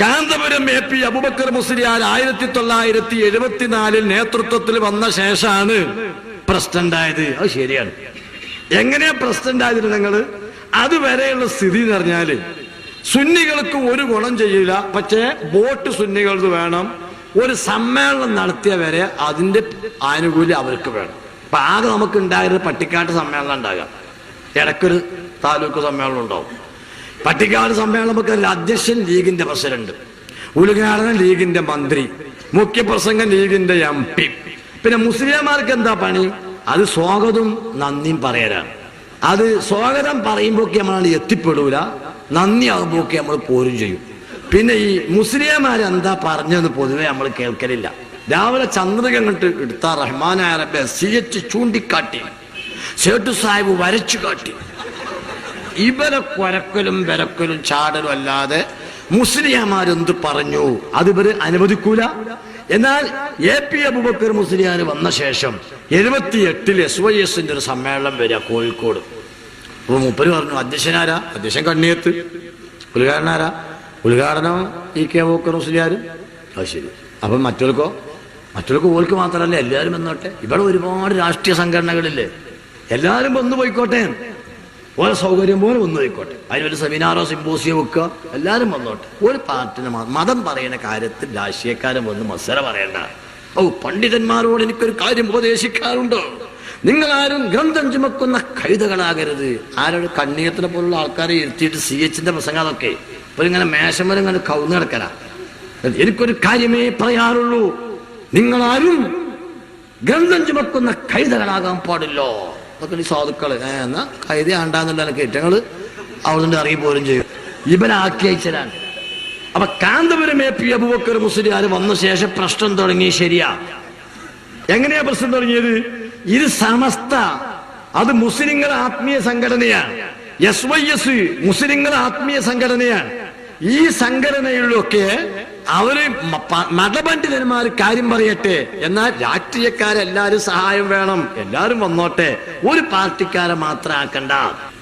Kanthapuram A P Abubakar Musliyar ആയിരത്തി തൊള്ളായിരത്തി എഴുപത്തിനാലിൽ നേതൃത്വത്തിൽ വന്ന ശേഷമാണ് പ്രസിഡന്റ് ആയത് അത് ശരിയാണ്. എങ്ങനെയാ പ്രസിഡന്റ് ആയത് നിങ്ങൾ? അതുവരെയുള്ള സ്ഥിതി എന്ന് പറഞ്ഞാൽ സുന്നികൾക്ക് ഒരു ഗുണം ചെയ്യില്ല. പക്ഷേ വോട്ട് സുന്നികൾക്ക് വേണം. ഒരു സമ്മേളനം നടത്തിയ വരെ അതിന്റെ ആനുകൂല്യം അവർക്ക് വേണം. അപ്പൊ ആകെ നമുക്ക് ഉണ്ടായിരുന്ന പട്ടിക്കാട്ട് സമ്മേളനം ഉണ്ടാകാം. ഇടയ്ക്കൊരു താലൂക്ക് സമ്മേളനം ഉണ്ടാവും. പട്ടിക്കാട് സമ്മേളനം അധ്യക്ഷൻ ലീഗിന്റെ പ്രസിഡന്റ് ഉദ്ഘാടനം ലീഗിന്റെ മന്ത്രി മുഖ്യപ്രസംഗം ലീഗിന്റെ എം പി. പിന്നെ മുസ്ലിംമാർക്ക് എന്താ പണി? അത് സ്വാഗതവും നന്ദിയും പറയലാണ്. അത് സ്വാഗതം പറയുമ്പോഴൊക്കെ നമ്മൾ എത്തിപ്പെടൂല നന്ദി ആകുമ്പോഴൊക്കെ നമ്മൾ പോരും ചെയ്യും. പിന്നെ ഈ മുസ്ലിംമാർ എന്താ പറഞ്ഞതെന്ന് പൊതുവെ നമ്മൾ കേൾക്കലില്ല. രാവിലെ ചന്ദ്രിക കണ്ട് എടുത്ത റഹ്മാനായ റബ്ബെ സി എച്ച് ചൂണ്ടിക്കാട്ടി സേട്ടു സാഹിബ് വരച്ചു കാട്ടി ഇവരെ കൊരക്കലും വിരക്കലും ചാടലും അല്ലാതെ മുസ്ലിയാമാരെന്ത് പറഞ്ഞു? അത് ഇവർ അനുവദിക്കൂല. എന്നാൽ എ പി അബുബക്കർ മുസ്ലിയാർ വന്ന ശേഷം എഴുപത്തി എട്ടിൽ എസ് വൈ എസിന്റെ ഒരു സമ്മേളനം വരിക കോഴിക്കോട്. അപ്പൊ മുപ്പര് പറഞ്ഞു അധ്യക്ഷനാരാ? അധ്യക്ഷൻ കണ്ണിയത്ത്. ഉദ്ഘാടനാരാ? ഉദ്ഘാടനം ഇ കെ അബൂബക്കർ മുസ്ലിയാർ അത് ശരി. അപ്പൊ മറ്റവർക്കോ മറ്റുള്ള ഓൽക്ക് മാത്രമല്ല എല്ലാവരും വന്നോട്ടെ. ഇവിടെ ഒരുപാട് രാഷ്ട്രീയ സംഘടനകളില്ലേ? എല്ലാവരും വന്നു പോയിക്കോട്ടെ. ഓരോ സൗകര്യം പോലെ വന്നു പോയിക്കോട്ടെ അതിനൊരു സെമിനാറോ സിമ്പോസിയോ വെക്കുക എല്ലാവരും വന്നോട്ടെ. ഒരു പാർട്ടിന് മതം പറയുന്ന കാര്യത്തിൽ രാഷ്ട്രീയക്കാരൻ വന്ന് മത്സര പറയണ്ട. ഓ പണ്ഡിതന്മാരോട് എനിക്കൊരു കാര്യം ഉപദേശിക്കാറുണ്ടോ? നിങ്ങൾ ആരും ഗ്രന്ഥം ചുമക്കുന്ന കഴുതകളാകരുത്. ആരോട് കണ്ണീയത്തിനെ പോലുള്ള ആൾക്കാരെ ഇരുത്തിയിട്ട് സി എച്ചിന്റെ പ്രസംഗം അതൊക്കെ. ഇപ്പൊ ഇങ്ങനെ മേശമരം ഇങ്ങനെ കൗന്നു കിടക്കല എനിക്കൊരു കാര്യമേ പറയാറുള്ളൂ. നിങ്ങളാരും ഗ്രന്ഥം ചുമക്കുന്ന കൈതകളാകാൻ പാടില്ലോ. അതൊക്കെ ഈ സാധുക്കൾ. എന്നാ കൈതി ആണ്ടാന്നുള്ള കേറ്റങ്ങൾ അവിടെ പോലും ചെയ്യും. ഇവൻ അയച്ചതാണ് അപ്പൊ കാന്തപുരം എ പി അബുബക്കർ മുസ്ലിയാർ വന്ന ശേഷം പ്രശ്നം തുടങ്ങി ശരിയാ. എങ്ങനെയാ പ്രശ്നം തുടങ്ങിയത്? ഇത് സമസ്ത. അത് മുസ്ലിങ്ങൾ ആത്മീയ സംഘടനയാണ് എസ് വൈ എസ് മുസ്ലിങ്ങൾ ആത്മീയ സംഘടനയാണ് ഈ സംഘടനയിലൊക്കെ അവർ മതപണ്ഡിതന്മാർ കാര്യം പറയട്ടെ. എന്നാൽ രാഷ്ട്രീയക്കാരെല്ലാരും സഹായം വേണം. എല്ലാരും വന്നോട്ടെ. ഒരു പാർട്ടിക്കാരെ മാത്രം ആക്കണ്ട.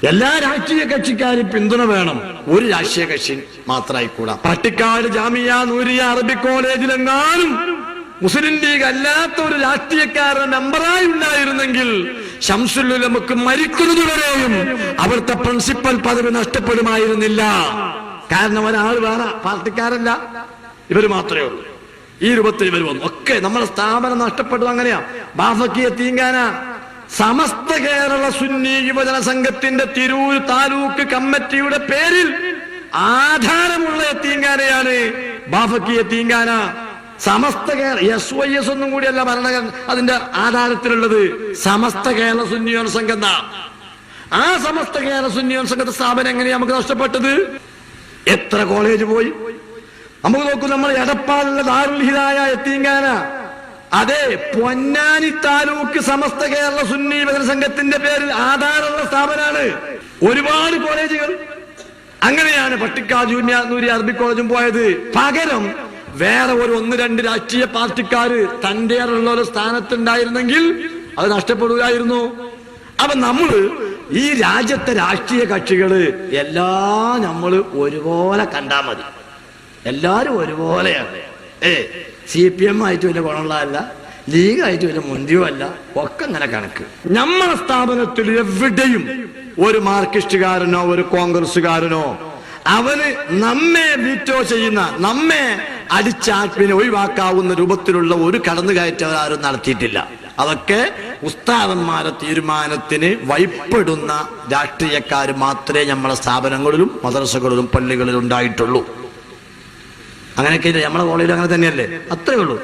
എല്ലാ രാഷ്ട്രീയ കക്ഷിക്കാരും പിന്തുണ വേണം. ഒരു രാഷ്ട്രീയ കക്ഷി മാത്രമായിക്കൂടാ പട്ടിക്കാട് ജാമിയ നൂരിയ അറബി കോളേജിലെങ്ങാനും മുസ്ലിം ലീഗ് അല്ലാത്ത ഒരു രാഷ്ട്രീയക്കാരുടെ മെമ്പറായി ഉണ്ടായിരുന്നെങ്കിൽ ഷംസുല്ലു നമുക്ക് മരിക്കുന്നതുവരെയും അവിടുത്തെ പ്രിൻസിപ്പൽ പദവി നഷ്ടപ്പെടുമായിരുന്നില്ല. കാരണം ഒരാൾ വേറെ പാർട്ടിക്കാരല്ല. ഇവർ മാത്രമേ ഉള്ളൂ. ഈ രൂപത്തിൽ ഇവർ വന്നു. ഒക്കെ നമ്മുടെ സ്ഥാപനം നഷ്ടപ്പെട്ടത് അങ്ങനെയാ. ബാഫക്കിയ തീങ്കാന. സമസ്ത കേരള സുന്നി യുവജന സംഘത്തിന്റെ തിരൂർ താലൂക്ക് കമ്മിറ്റിയുടെ പേരിൽ ആധാരമുള്ള തീങ്കാനയാണ് ബാഫക്കിയ തീങ്കാന. Samastha Kerala S Y S ഒന്നും കൂടിയല്ല ഭരണ അതിന്റെ ആധാരത്തിലുള്ളത് സമസ്ത കേരള സുന്നിയോൻ സംഘം ആ സമസ്ത കേരള സുന്നിയോൻ സംഘത്തെ സ്ഥാപനം എങ്ങനെയാ നമുക്ക് നഷ്ടപ്പെട്ടത്? എത്ര കോളേജ് പോയി? നമുക്ക് നോക്കൂ നമ്മൾ എടപ്പാടുള്ള ദാറുൽ ഹിതായ എത്തിങ്കാന. അതെ പൊന്നാനി താലൂക്ക് സമസ്ത കേരള സുന്നി സംഘത്തിന്റെ പേരിൽ ആധാരമുള്ള സ്ഥാപനമാണ്. ഒരുപാട് കോളേജുകൾ. അങ്ങനെയാണ് പട്ടിക്കാട് ജൂനിയർ നൂരി അറബി കോളേജും പോയത്. പകരം വേറെ ഒരു ഒന്ന് രണ്ട് രാഷ്ട്രീയ പാർട്ടിക്കാര് തന്റെ ഉള്ള ഒരു സ്ഥാനത്തുണ്ടായിരുന്നെങ്കിൽ അത് നഷ്ടപ്പെടുകയായിരുന്നു അപ്പൊ നമ്മൾ ഈ രാജ്യത്തെ രാഷ്ട്രീയ കക്ഷികൾ എല്ലാം നമ്മൾ ഒരുപോലെ കണ്ടാ മതി. എല്ലാരും ഒരുപോലെയാണ് ഏ സി പി എം ആയിട്ട് വലിയ ഗുണമുള്ളതല്ല ലീഗ് ആയിട്ട് വലിയ മുന്തിയോ അല്ല ഒക്കെ അങ്ങനെ കണക്ക്. നമ്മളെ സ്ഥാപനത്തിൽ എവിടെയും ഒരു മാർക്സിസ്റ്റുകാരനോ ഒരു കോൺഗ്രസുകാരനോ അവന് നമ്മെ വീറ്റോ ചെയ്യുന്ന നമ്മെ അടിച്ചാപ്പിനെ ഒഴിവാക്കാവുന്ന രൂപത്തിലുള്ള ഒരു കടന്നുകയറ്റം ആരും നടത്തിയിട്ടില്ല. അതൊക്കെ ഉസ്താദന്മാരെ തീരുമാനത്തിന് വൈപ്പെടുന്ന രാഷ്ട്രീയക്കാർ മാത്രമേ നമ്മളെ സ്ഥാപനങ്ങളിലും മദ്രസകളിലും പള്ളികളിലും ഉണ്ടായിട്ടുള്ളൂ. അങ്ങനെയൊക്കെ? നമ്മളെ കോളേജിൽ അങ്ങനെ തന്നെയല്ലേ അത്രയേ ഉള്ളൂ